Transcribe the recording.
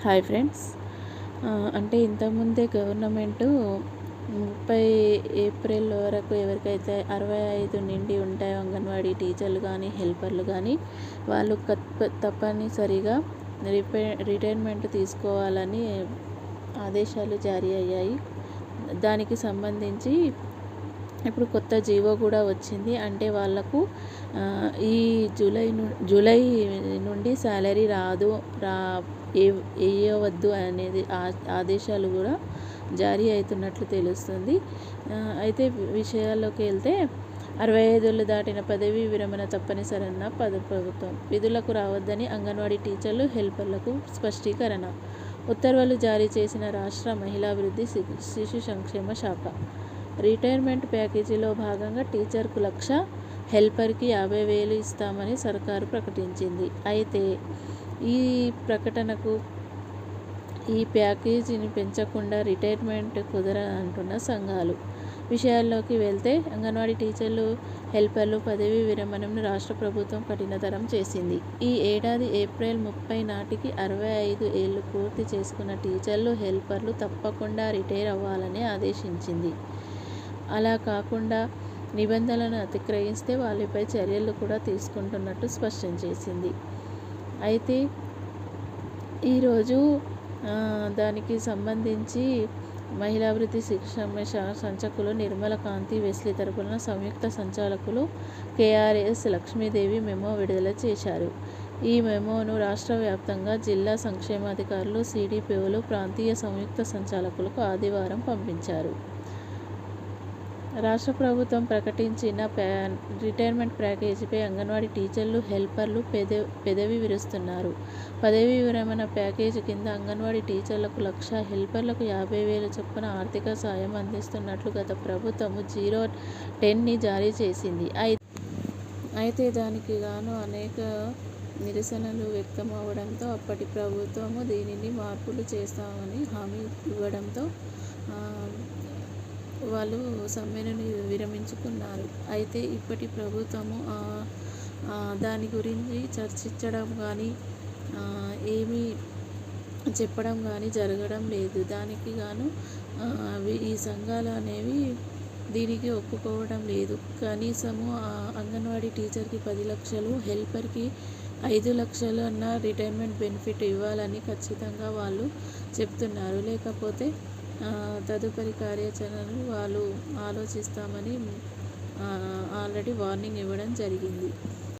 Hi friends. అంటే ఇంతకుముందే government ముప్పై ఏప్రిల్ వరకు ఎవరికైతే అరవై ఐదు నిండి ఉంటాయో అంగన్వాడీ టీచర్లు కానీ హెల్పర్లు కానీ వాళ్ళు తప్పనిసరిగా రిపే రిటైర్మెంట్ తీసుకోవాలని ఆదేశాలు జారీ అయ్యాయి. దానికి సంబంధించి ఇప్పుడు కొత్త జీవో కూడా వచ్చింది. అంటే వాళ్ళకు ఈ జూలై ను జూలై నుండి శాలరీ రాదు రా వేయవద్దు అనేది ఆదేశాలు కూడా జారీ అవుతున్నట్లు తెలుస్తుంది. అయితే విషయాల్లోకి వెళ్తే అరవై ఐదేళ్ళు దాటిన పదవీ విరమణ తప్పనిసరన్న పద ప్రభుత్వం విధులకు రావద్దని అంగన్వాడీ టీచర్లు హెల్పర్లకు స్పష్టీకరణ. ఉత్తర్వులు జారీ చేసిన రాష్ట్ర మహిళాభివృద్ధి శిశు సంక్షేమ శాఖ. రిటైర్మెంట్ ప్యాకేజీలో భాగంగా టీచర్కు లక్ష హెల్పర్కి యాభై వేలు ఇస్తామని సర్కారు ప్రకటించింది. అయితే ఈ ప్రకటనకు ఈ ప్యాకేజీని పెంచకుండా రిటైర్మెంట్ కుదరదంటున్న సంఘాలు. విషయాల్లోకి వెళ్తే అంగన్వాడీ టీచర్లు హెల్పర్లు పదవీ విరమణను రాష్ట్ర ప్రభుత్వం కఠినతరం చేసింది. ఈ ఏడాది ఏప్రిల్ ముప్పై నాటికి అరవై ఐదు ఏళ్ళు పూర్తి చేసుకున్న టీచర్లు హెల్పర్లు తప్పకుండా రిటైర్ అవ్వాలని ఆదేశించింది. అలా కాకుండా నిబంధనలను అతిక్రయిస్తే వాళ్ళపై చర్యలు కూడా తీసుకుంటున్నట్టు స్పష్టం చేసింది. అయితే ఈరోజు దానికి సంబంధించి మహిళాభివృద్ధి శిక్షణ సంచకులు నిర్మల కాంతి వెస్లీ తరపున సంయుక్త సంచాలకులు కేఆర్ఎస్ లక్ష్మీదేవి మెమో విడుదల చేశారు. ఈ మెమోను రాష్ట్ర వ్యాప్తంగా జిల్లా సంక్షేమాధికారులు సిడిపిఓలు ప్రాంతీయ సంయుక్త సంచాలకులకు ఆదివారం పంపించారు. రాష్ట్ర ప్రభుత్వం ప్రకటించిన రిటైర్మెంట్ ప్యాకేజీపై అంగన్వాడీ టీచర్లు హెల్పర్లు పెద పెదవి విరుస్తున్నారు. పదవీ విరమణ ప్యాకేజీ కింద అంగన్వాడీ టీచర్లకు లక్ష హెల్పర్లకు యాభై వేల చొప్పున ఆర్థిక సాయం అందిస్తున్నట్లు గత ప్రభుత్వము జీరో టెన్ని జారీ చేసింది. అయితే దానికి గాను అనేక నిరసనలు వ్యక్తమవడంతో అప్పటి ప్రభుత్వము దీనిని మార్పులు చేస్తామని హామీ ఇవ్వడంతో వాళ్ళు సమ్మెను విరమించుకున్నారు. అయితే ఇప్పటి ప్రభుత్వము దాని గురించి చర్చించడం కానీ ఏమీ చెప్పడం కానీ జరగడం లేదు. దానికి గాను ఈ సంఘాలు అనేవి దీనికి ఒప్పుకోవడం లేదు. కనీసము అంగన్వాడీ టీచర్కి పది లక్షలు హెల్పర్కి ఐదు లక్షలు అన్న రిటైర్మెంట్ బెనిఫిట్ ఇవ్వాలని ఖచ్చితంగా వాళ్ళు చెప్తున్నారు. లేకపోతే తదుపరి కార్యాచరణను వాళ్ళు ఆలోచిస్తామని ఆల్రెడీ వార్నింగ్ ఇవ్వడం జరిగింది.